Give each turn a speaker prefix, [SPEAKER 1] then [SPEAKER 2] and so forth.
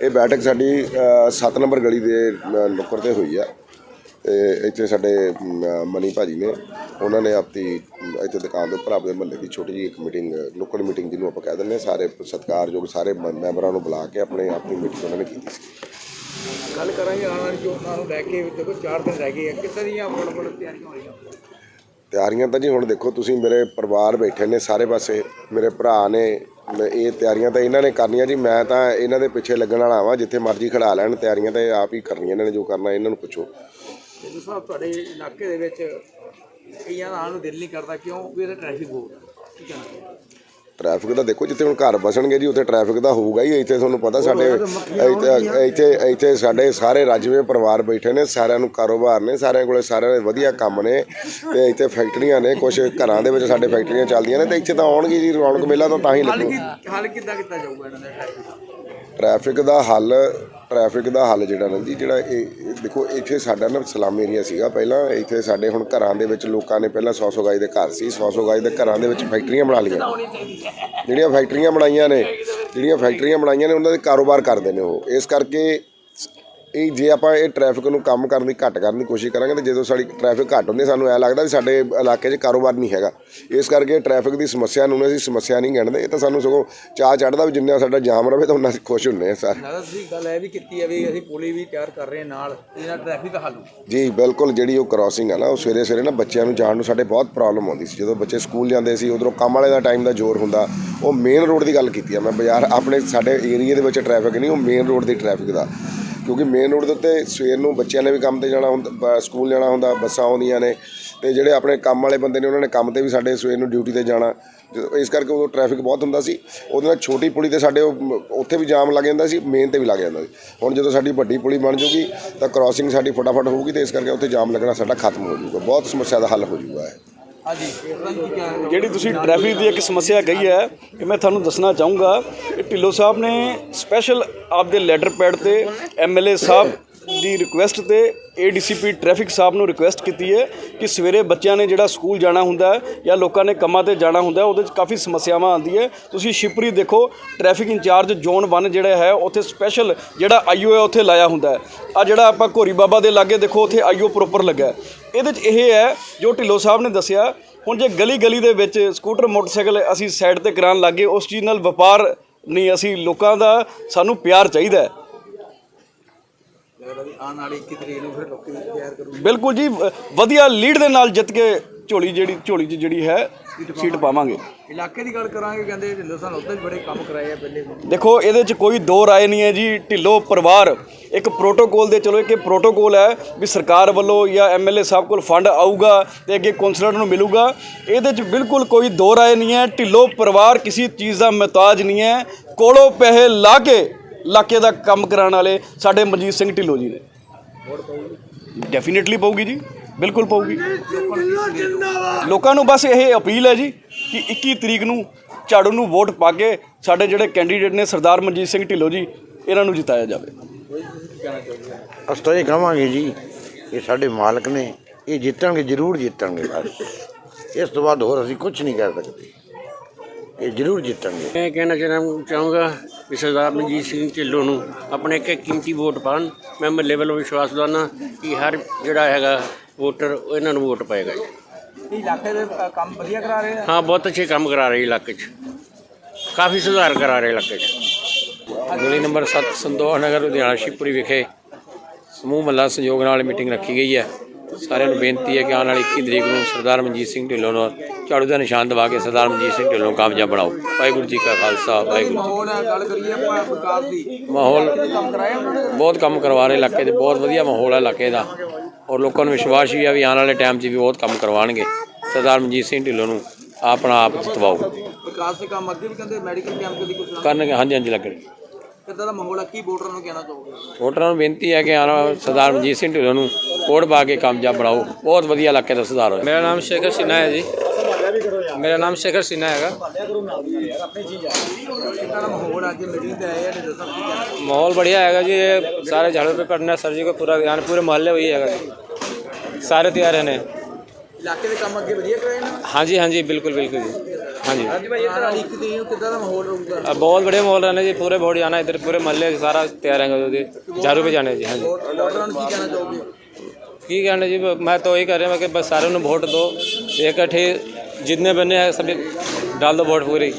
[SPEAKER 1] ਇਹ ਬੈਠਕ ਸਾਡੀ 7 ਨੰਬਰ ਗਲੀ ਦੇ ਨੁੱਕਰ ਤੇ ਹੋਈ ਆ। ਤੇ ਇੱਥੇ ਸਾਡੇ ਮਨੀ ਭਾਜੀ ਨੇ ਉਹਨਾਂ ਨੇ ਆਪਣੀ ਇੱਥੇ ਦੁਕਾਨ ਦੇ ਉੱਪਰ ਆਪਣੇ ਮਹੱਲੇ ਦੀ ਛੋਟੀ ਜਿਹੀ ਇੱਕ ਮੀਟਿੰਗ ਲੋਕਲ ਮੀਟਿੰਗ ਜਿਹਨੂੰ ਆਪਾਂ ਕਹਿ ਦਿੰਦੇ ਹਾਂ ਸਾਰੇ ਸਤਿਕਾਰਯੋਗ ਸਾਰੇ ਮੈਂਬਰਾਂ ਨੂੰ ਬੁਲਾ ਕੇ ਆਪਣੇ ਆਪਣੀ ਮੀਟਿੰਗ ਉਹਨਾਂ ਨੇ ਕੀਤੀ ਸੀ।
[SPEAKER 2] ਗੱਲ ਕਰਾਂਗੇ ਆਉਣ ਵਾਲੀ ਚੋਣਾਂ ਨੂੰ ਲੈ ਕੇ ਦੇਖੋ 4 ਦਿਨ ਰਹਿ ਗਏ ਆ ਕਿੱਦਾਂ ਦੀਆਂ ਮੁੜ ਮੁੜ ਤਿਆਰੀਆਂ ਹੋ ਰਹੀਆਂ?
[SPEAKER 1] ਤਿਆਰੀਆਂ ਤਾਂ ਜੀ ਹੁਣ ਦੇਖੋ ਤੁਸੀਂ ਮੇਰੇ ਪਰਿਵਾਰ ਬੈਠੇ ਨੇ ਸਾਰੇ ਪਾਸੇ ਮੇਰੇ ਭਰਾ ਨੇ ਇਹ ਤਿਆਰੀਆਂ ਤਾਂ ਇਹਨਾਂ ਨੇ ਕਰਨੀਆਂ ਜੀ, ਮੈਂ ਤਾਂ ਇਹਨਾਂ ਦੇ ਪਿੱਛੇ ਲੱਗਣ ਵਾਲਾ ਵਾਂ, ਜਿੱਥੇ ਮਰਜ਼ੀ ਖੜਾ ਲੈਣ, ਤਿਆਰੀਆਂ ਤਾਂ ਇਹ ਆਪ ਹੀ ਕਰਨੀਆਂ ਇਹਨਾਂ ਨੇ ਜੋ ਕਰਨਾ, ਇਹਨਾਂ ਨੂੰ ਪੁੱਛੋ।
[SPEAKER 2] ਜਿਸ ਸਾਹਿਬ ਤੁਹਾਡੇ ਇਲਾਕੇ ਦੇ ਵਿੱਚ ਕਈਆਂ ਦਾ ਨੂੰ ਦਿਲ ਨਹੀਂ ਕਰਦਾ, ਕਿਉਂ? ਵੀ ਇਹਦਾ ਟ੍ਰੈਫਿਕ ਬਹੁਤ ਹੈ
[SPEAKER 1] ਟ੍ਰੈਫਿਕ ਦਾ ਦੇਖੋ ਜਿੱਥੇ ਹੁਣ ਘਰ ਬਸਣਗੇ ਜੀ ਉੱਥੇ ਟ੍ਰੈਫਿਕ ਦਾ ਹੋਊਗਾ ਹੀ। ਇੱਥੇ ਤੁਹਾਨੂੰ ਪਤਾ ਸਾਡੇ ਇੱਥੇ ਇੱਥੇ ਇੱਥੇ ਸਾਡੇ ਸਾਰੇ ਰਾਜਵੇ ਪਰਿਵਾਰ ਬੈਠੇ ਨੇ ਸਾਰਿਆਂ ਨੂੰ ਕਾਰੋਬਾਰ ਨੇ ਸਾਰਿਆਂ ਕੋਲੇ ਸਾਰਿਆਂ ਦੇ ਵਧੀਆ ਕੰਮ ਨੇ ਤੇ ਇੱਥੇ ਫੈਕਟਰੀਆਂ ਨੇ ਕੁਝ ਘਰਾਂ ਦੇ ਵਿੱਚ ਸਾਡੇ ਫੈਕਟਰੀਆਂ ਚੱਲਦੀਆਂ ਨੇ ਤੇ ਇੱਥੇ ਤਾਂ ਆਉਣਗੇ ਜੀ ਰੌਣਕ ਮੇਲਾ ਤਾਂ ਤਾਂ ਹੀ ਲੱਗੂ।
[SPEAKER 2] ਹੱਲ ਕਿੱਦਾਂ ਕੀਤਾ ਜਾਊਗਾ ਇਹਨਾਂ ਦਾ ਟ੍ਰੈਫਿਕ
[SPEAKER 1] ਦਾ ਹੱਲ ਟ੍ਰੈਫਿਕ ਦਾ ਹੱਲ ਜਿਹੜਾ ਨਾ ਜੀ ਜਿਹੜਾ ਇਹ ਇਹ ਦੇਖੋ ਇੱਥੇ ਸਾਡਾ ਨਾ ਸਲਾਮ ਏਰੀਆ ਸੀਗਾ ਪਹਿਲਾਂ ਇੱਥੇ ਸਾਡੇ ਹੁਣ ਘਰਾਂ ਦੇ ਵਿੱਚ ਲੋਕਾਂ ਨੇ ਪਹਿਲਾਂ 100 100 ਗਾਈ ਦੇ ਘਰ ਸੀ 100 100 ਗਾਈ ਦੇ ਘਰਾਂ ਦੇ ਵਿੱਚ ਫੈਕਟਰੀਆਂ ਬਣਾ ਲਈਆਂ। ਜਿਹੜੀਆਂ ਫੈਕਟਰੀਆਂ ਬਣਾਈਆਂ ਨੇ, ਜਿਹੜੀਆਂ ਫੈਕਟਰੀਆਂ ਬਣਾਈਆਂ ਨੇ, ਉਹਨਾਂ ਦੇ ਕਾਰੋਬਾਰ ਕਰਦੇ ਨੇ ਉਹ। ਇਸ ਕਰਕੇ ਇਹ ਜੇ ਆਪਾਂ ਇਹ ਟ੍ਰੈਫਿਕ ਨੂੰ ਕੰਮ ਕਰਨ ਦੀ ਘੱਟ ਕਰਨ ਦੀ ਕੋਸ਼ਿਸ਼ ਕਰਾਂਗੇ ਤੇ ਜਦੋਂ ਸਾਡੀ ਟ੍ਰੈਫਿਕ ਘੱਟ ਹੁੰਦੀ ਸਾਨੂੰ ਐ ਲੱਗਦਾ ਵੀ ਸਾਡੇ ਇਲਾਕੇ 'ਚ ਕਾਰੋਬਾਰ ਨਹੀਂ ਹੈਗਾ। ਇਸ ਕਰਕੇ ਟ੍ਰੈਫਿਕ ਦੀ ਸਮੱਸਿਆ ਨੂੰ ਅਸੀਂ ਸਮੱਸਿਆ ਨਹੀਂ ਗਿਣਦੇ ਇਹ ਤਾਂ ਸਾਨੂੰ ਸਗੋਂ ਚਾਹ ਚੜਦਾ ਵੀ ਜਿੰਨਾ ਸਾਡਾ ਜਾਮ ਰਵੇ ਤਾਂ ਉਹਨਾਂ ਅਸੀਂ ਖੁਸ਼ ਹੁੰਨੇ ਆ ਸਾਰੇ।
[SPEAKER 2] ਲੱਗਦਾ ਤੁਸੀਂ ਗੱਲ ਇਹ ਵੀ ਕੀਤੀ ਹੈ ਵੀ ਅਸੀਂ ਪੁਲੀ ਵੀ ਤਿਆਰ ਕਰ ਰਹੇ ਨਾਲ ਇਹਦਾ ਟ੍ਰੈਫਿਕ ਦਾ ਹੱਲ।
[SPEAKER 1] ਜੀ ਬਿਲਕੁਲ ਜਿਹੜੀ ਉਹ ਕ੍ਰਾਸਿੰਗ ਆ ਨਾ ਉਹ ਸਵੇਰੇ ਸਵੇਰੇ ਨਾ ਬੱਚਿਆਂ ਨੂੰ ਜਾਣ ਨੂੰ ਸਾਡੇ ਬਹੁਤ ਪ੍ਰੋਬਲਮ ਆਉਂਦੀ ਸੀ। ਜਦੋਂ ਬੱਚੇ ਸਕੂਲ ਜਾਂਦੇ ਸੀ ਉਧਰੋਂ ਕੰਮ ਵਾਲੇ ਦਾ ਟਾਈਮ ਦਾ ਜ਼ੋਰ ਹੁੰਦਾ ਉਹ ਮੇਨ ਰੋਡ ਦੀ ਗੱਲ ਕੀਤੀ ਆ ਮੈਂ ਬਾਜ਼ਾਰ ਆਪਣੇ ਸਾਡੇ ਏਰੀਆ ਦੇ ਵਿੱਚ ਟ੍ਰੈਫਿਕ ਨਹੀਂ ਉਹ ਮੇਨ ਰੋਡ ਦੀ ਟ੍ਰੈਫਿਕ ਦਾ। ਕਿਉਂਕਿ ਮੇਨ ਰੋਡ ਦੇ ਉੱਤੇ ਸਵੇਰ ਨੂੰ ਬੱਚਿਆਂ ਨੇ ਵੀ ਕੰਮ ਤੇ ਜਾਣਾ ਹੁੰਦਾ ਸਕੂਲ ਜਾਣਾ ਹੁੰਦਾ, ਬੱਸਾਂ ਆਉਂਦੀਆਂ ਨੇ, ਤੇ ਜਿਹੜੇ ਆਪਣੇ ਕੰਮ ਵਾਲੇ ਬੰਦੇ ਨੇ, ਉਹਨਾਂ ਨੇ ਕੰਮ ਤੇ ਵੀ ਸਾਡੇ ਸਵੇਰ ਨੂੰ ਡਿਊਟੀ ਤੇ ਜਾਣਾ। ਇਸ ਕਰਕੇ ਉਦੋਂ ਟ੍ਰੈਫਿਕ ਬਹੁਤ ਹੁੰਦਾ ਸੀ। ਉਹਦੇ ਨਾਲ ਛੋਟੀ ਪੁਲੀ ਤੇ ਸਾਡੇ ਉਹ, ਉੱਥੇ ਵੀ ਜਾਮ ਲੱਗ ਜਾਂਦਾ ਸੀ ਮੇਨ ਤੇ ਵੀ ਲੱਗ ਜਾਂਦਾ ਸੀ। ਹੁਣ ਜਦੋਂ ਸਾਡੀ ਵੱਡੀ ਪੁਲੀ ਬਣ ਜੂਗੀ, ਤਾਂ ਕ੍ਰਾਸਿੰਗ ਸਾਡੀ ਫਟਾਫਟ ਹੋਊਗੀ ਤੇ ਇਸ ਕਰਕੇ ਉੱਥੇ ਜਾਮ ਲੱਗਣਾ ਸਾਡਾ ਖਤਮ ਹੋ ਜਾਊਗਾ। ਬਹੁਤ ਸਮੱਸਿਆ ਦਾ ਹੱਲ ਹੋ ਜਾਊਗਾ
[SPEAKER 3] ਜਿਹੜੀ ਤੁਸੀਂ ਟ੍ਰੈਫਿਕ ਦੀ ਇੱਕ ਸਮੱਸਿਆ ਕਹੀ ਹੈ, ਇਹ ਮੈਂ ਤੁਹਾਨੂੰ ਦੱਸਣਾ ਚਾਹੂੰਗਾ ਕਿ ਢਿੱਲੋਂ ਸਾਹਿਬ ਨੇ ਸਪੈਸ਼ਲ ਆਪਦੇ ਲੈਟਰ ਪੈਡ ਤੇ ਐਮਐਲਏ ਸਾਹਿਬ ਦੀ ਰਿਕੁਐਸਟ ਤੇ ਏਡੀਸੀਪੀ ਟ੍ਰੈਫਿਕ ਸਾਹਿਬ ਨੂੰ ਰਿਕੁਐਸਟ ਕੀਤੀ ਹੈ ਕਿ ਸਵੇਰੇ ਬੱਚਿਆਂ ਨੇ ਜਿਹੜਾ ਸਕੂਲ ਜਾਣਾ ਹੁੰਦਾ ਹੈ ਜਾਂ ਲੋਕਾਂ ਨੇ ਕੰਮਾਂ ਤੇ ਜਾਣਾ ਹੁੰਦਾ ਉਹਦੇ 'ਚ ਕਾਫੀ ਸਮੱਸਿਆਵਾਂ ਆਉਂਦੀ ਹੈ। ਤੁਸੀਂ ਸ਼ਿਪਰੀ ਦੇਖੋ ਟ੍ਰੈਫਿਕ ਇੰਚਾਰਜ ਜ਼ੋਨ 1 ਜਿਹੜਾ ਹੈ, ਉੱਥੇ ਸਪੈਸ਼ਲ ਜਿਹੜਾ ਆਈਓ ਹੈ, ਉੱਥੇ ਲਾਇਆ ਹੁੰਦਾ ਹੈ। ਆ ਜਿਹੜਾ ਆਪਾਂ ਘੋਰੀ ਬਾਬਾ ਦੇ ਲਾਗੇ ਦੇਖੋ, ਉੱਥੇ ਆਈਓ ਪ੍ਰੋਪਰ ਲੱਗਾ ਇਹਦੇ 'ਚ ਇਹ ਹੈ, ਜੋ ਢਿੱਲੋਂ ਸਾਹਿਬ ਨੇ ਦੱਸਿਆ ਹੁਣ ਜੇ ਗਲੀ ਗਲੀ ਦੇ ਵਿੱਚ ਸਕੂਟਰ ਮੋਟਰਸਾਈਕਲ ਅਸੀਂ ਸਾਈਡ ਤੇ ਕਰਾਉਣ ਲੱਗੇ ਉਸ ਚੀਜ਼ ਨਾਲ ਵਪਾਰ ਨਹੀਂ ਅਸੀਂ ਲੋਕਾਂ ਦਾ ਸਾਨੂੰ ਪਿਆਰ ਚਾਹੀਦਾ ਹੈ।
[SPEAKER 2] ਲੱਗਦਾ ਵੀ ਆਉਣ ਵਾਲੀ 21 ਤਰੀਕ ਨੂੰ ਫਿਰ ਲੋਕੀ ਵੀ ਤਿਆਰ ਕਰੂ
[SPEAKER 3] ਬਿਲਕੁਲ ਜੀ ਵਧੀਆ ਲੀਡ ਦੇ ਨਾਲ ਜਿੱਤ ਕੇ ਝੋਲੀ ਜਿਹੜੀ ਝੋਲੀ 'ਚ ਜਿਹੜੀ ਹੈ ਸੀਟ ਪਾਵਾਂਗੇ।
[SPEAKER 2] ਇਲਾਕੇ ਦੀ ਗੱਲ ਕਰਾਂਗੇ ਕਹਿੰਦੇ ਢਿੱਲੋਂ ਸਾਨੂੰ ਉੱਧਰ ਵੀ ਬੜੇ ਕੰਮ ਕਰਾਏ ਆ ਪਹਿਲੇ।
[SPEAKER 3] ਦੇਖੋ ਇਹਦੇ 'ਚ ਕੋਈ ਦੋ ਰਾਏ ਨਹੀਂ ਹੈ ਜੀ ਢਿੱਲੋਂ ਪਰਿਵਾਰ। ਇੱਕ ਪ੍ਰੋਟੋਕੋਲ ਦੇ ਚਲੋ ਇੱਕ ਪ੍ਰੋਟੋਕੋਲ ਹੈ ਵੀ ਸਰਕਾਰ ਵੱਲੋਂ ਜਾਂ ਐਮਐਲਏ ਸਾਹਿਬ ਕੋਲ ਫੰਡ ਆਊਗਾ ਤੇ ਅੱਗੇ ਕੌਂਸਲਰ ਨੂੰ ਮਿਲੂਗਾ। ਇਹਦੇ 'ਚ ਬਿਲਕੁਲ ਕੋਈ ਦੋ ਰਾਏ ਨਹੀਂ ਹੈ ਢਿੱਲੋਂ ਪਰਿਵਾਰ ਕਿਸੇ ਚੀਜ਼ ਦਾ ਮਹਤਾਜ ਨਹੀਂ ਹੈ। ਕੋਲੋਂ ਪੈਸੇ ਲਾ ਕੇ ਇਲਾਕੇ ਦਾ ਕੰਮ ਕਰਾਉਣ ਵਾਲੇ ਸਾਡੇ ਮਨਜੀਤ ਸਿੰਘ ਢਿੱਲੋਂ ਜੀ ਨੇ। ਡੈਫੀਨਿਟਲੀ ਪਊਗੀ ਜੀ। ਬਿਲਕੁਲ ਪਊਗੀ। ਲੋਕਾਂ ਨੂੰ ਬਸ ਇਹ ਅਪੀਲ ਹੈ ਜੀ ਕਿ 21 ਤਰੀਕ ਨੂੰ ਝਾੜੂ ਨੂੰ ਵੋਟ ਪਾ ਕੇ ਸਾਡੇ ਜਿਹੜੇ ਕੈਂਡੀਡੇਟ ਨੇ ਸਰਦਾਰ ਮਨਜੀਤ ਸਿੰਘ ਢਿੱਲੋਂ ਜੀ ਇਹਨਾਂ ਨੂੰ ਜਿਤਾਇਆ ਜਾਵੇ।
[SPEAKER 4] ਅਸੀਂ ਤਾਂ ਇਹ ਕਹਾਂਗੇ ਜੀ ਇਹ ਸਾਡੇ ਮਾਲਕ ਨੇ ਇਹ ਜਿੱਤਣਗੇ ਜ਼ਰੂਰ ਜਿੱਤਣਗੇ ਬਸ। ਇਸ ਤੋਂ ਬਾਅਦ ਹੋਰ ਅਸੀਂ ਕੁਝ ਨਹੀਂ ਕਰ ਸਕਦੇ। ਇਹ ਜ਼ਰੂਰ ਜਿੱਤਣਗੇ।
[SPEAKER 5] ਮੈਂ ਕਹਿਣਾ ਚਾਹੁੰਦਾ ਚਾਹੂੰਗਾ ਕਿ ਸਰਦਾਰ ਮਨਜੀਤ ਸਿੰਘ ਢਿੱਲੋਂ ਨੂੰ ਆਪਣੇ ਇੱਕ ਕੀਮਤੀ ਵੋਟ ਪਾਣ ਮੈਂ ਮਹੱਲੇ ਵੱਲੋਂ ਵਿਸ਼ਵਾਸ ਦਵਾਨਾ ਕਿ ਹਰ ਜਿਹੜਾ ਹੈਗਾ ਵੋਟਰ ਇਹਨਾਂ ਨੂੰ ਵੋਟ ਪਾਏਗਾ ਜੀ।
[SPEAKER 2] ਇਹ ਇਲਾਕੇ ਦੇ ਅ, ਕੰਮ ਵਧੀਆ ਕਰਾ ਰਹੇ ਆ?
[SPEAKER 5] ਹਾਂ ਬਹੁਤ ਅੱਛੇ ਕੰਮ ਕਰਾ ਰਹੇ ਇਲਾਕੇ 'ਚ। ਕਾਫੀ ਸੁਧਾਰ ਕਰਾ ਰਹੇ ਇਲਾਕੇ 'ਚ।
[SPEAKER 6] ਗਲੀ ਨੰਬਰ 7 ਸੰਦੋਖ ਨਗਰ ਲੁਧਿਆਣਾ ਸ਼ਿਵਪੁਰੀ ਵਿਖੇ ਸਮੂਹ ਮੱਲਾ ਸਹਿਯੋਗ ਨਾਲ ਮੀਟਿੰਗ ਰੱਖੀ ਗਈ ਹੈ। ਸਾਰਿਆਂ ਨੂੰ ਬੇਨਤੀ ਹੈ ਕਿ ਆਉਣ ਵਾਲੀ 21 ਤਰੀਕ ਨੂੰ ਸਰਦਾਰ ਮਨਜੀਤ ਸਿੰਘ ਢਿੱਲੋਂ ਨੂੰ ਝਾੜੂ ਦਾ ਨਿਸ਼ਾਨ ਦਵਾ ਕੇ ਸਰਦਾਰ ਮਨਜੀਤ ਸਿੰਘ ਢਿੱਲੋਂ ਨੂੰ ਕਾਮਯਾਬ ਬਣਾਓ। ਵਾਹਿਗੁਰੂ ਜੀ ਕਾ ਖਾਲਸਾ ਵਾਹਿਗੁਰੂ ਜੀ
[SPEAKER 2] ਮਾਹੌਲ ਹੈ ਗੱਲ ਕਰੀਏ ਆਪਾਂ ਵਿਕਾਸ ਦੀ।
[SPEAKER 6] ਫਤਿਹ। ਮਾਹੌਲ
[SPEAKER 2] ਕੰਮ ਕਰਾਏ ਉਹਨਾਂ ਨੇ?
[SPEAKER 6] ਬਹੁਤ ਕੰਮ ਕਰਵਾ ਰਹੇ ਇਲਾਕੇ ਦੇ ਬਹੁਤ ਵਧੀਆ ਮਾਹੌਲ ਹੈ ਇਲਾਕੇ ਦਾ। ਔਰ ਲੋਕਾਂ ਨੂੰ ਵਿਸ਼ਵਾਸ ਵੀ ਆ ਵੀ ਆਉਣ ਵਾਲੇ ਟਾਈਮ 'ਚ ਵੀ ਬਹੁਤ ਕੰਮ ਕਰਵਾਉਣਗੇ। ਸਰਦਾਰ ਮਨਜੀਤ ਸਿੰਘ ਢਿੱਲੋਂ ਨੂੰ ਆਪਣਾ ਆਪ ਜਿਤਵਾਓ।
[SPEAKER 2] ਵਿਕਾਸ ਦੇ ਕੰਮ ਅੱਗੇ ਵੀ ਕਹਿੰਦੇ ਮੈਡੀਕਲ ਕੈਂਪ ਦੀ ਕੁਝ
[SPEAKER 6] ਕਰਨਗੇ ਹਾਂਜੀ ਹਾਂਜੀ ਲੱਗਣਗੇ
[SPEAKER 2] ਕਿੱਦਾਂ ਦਾ ਮਾਹੌਲ ਆ? ਕੀ ਵੋਟਰਾਂ ਨੂੰ ਕਹਿਣਾ ਚਾਹੋਗੇ?
[SPEAKER 6] ਵੋਟਰਾਂ ਨੂੰ ਬੇਨਤੀ ਹੈ ਕਿ ਆਣਾ ਸਰਦਾਰ ਮਨਜੀਤ ਸਿੰਘ ਢਿੱਲੋਂ ਨੂੰ ਕੋੜ ਪਾ ਕੇ ਕਾਮਯਾਬ ਬਣਾਓ। ਬਹੁਤ ਵਧੀਆ ਇਲਾਕੇ ਦਾ ਸੁਧਾਰ ਹੋਇਆ।
[SPEAKER 7] ਮੇਰਾ ਨਾਮ ਸ਼ੇਖਰ ਸਿਨਾ ਹੈ ਜੀ। मेरा नाम शेखर सिन्हा हैगा
[SPEAKER 2] ਕਿੱਦਾਂ ਦਾ ਮਾਹੌਲ ਹੈ ਅੱਜ ਮੀਟਿੰਗ ਤੇ ਆਏ ਆ ਢਿੱਲੋਂ ਸਾਹਿਬ ਕੀ ਕਹਿਣਾ
[SPEAKER 7] माहौल बढ़िया हैगा जी ये सारे झाड़ू पे पड़ना सर जी को पूरा यहाँ पूरे मोहल्ले वही हैगा जी सारे तैयार हैं
[SPEAKER 2] ਇਲਾਕੇ ਦੇ ਕੰਮ ਅੱਗੇ ਵਧੀਆ ਕਰਾਏ ਨੇ
[SPEAKER 7] हाँ जी हाँ जी बिल्कुल बिल्कुल जी हाँ जी
[SPEAKER 2] ਅੱਜ ਭਾਈ ਇਧਰ ਵਾਲੀ ਇੱਕ ਦਿਨ ਨੂੰ ਕਿੱਦਾਂ ਦਾ ਮਾਹੌਲ ਰਹੂਗਾ
[SPEAKER 7] अब बहुत बढ़िया माहौल रहना जी पूरे वोट जाना इधर पूरे मोहल्ले के सारा तैयार रहेंगे जी झाड़ू पे जाने जी हाँ जी
[SPEAKER 2] ਵੋਟਰਾਂ ਨੂੰ ਕੀ ਕਹਿਣਾ ਚਾਹੋਗੇ
[SPEAKER 7] की कहना जी मैं तो वही कर रहा हूँ कि बस सारे ने वोट दो इकट्ठे जितने बने हैं सभी डाल दो वोट पूरी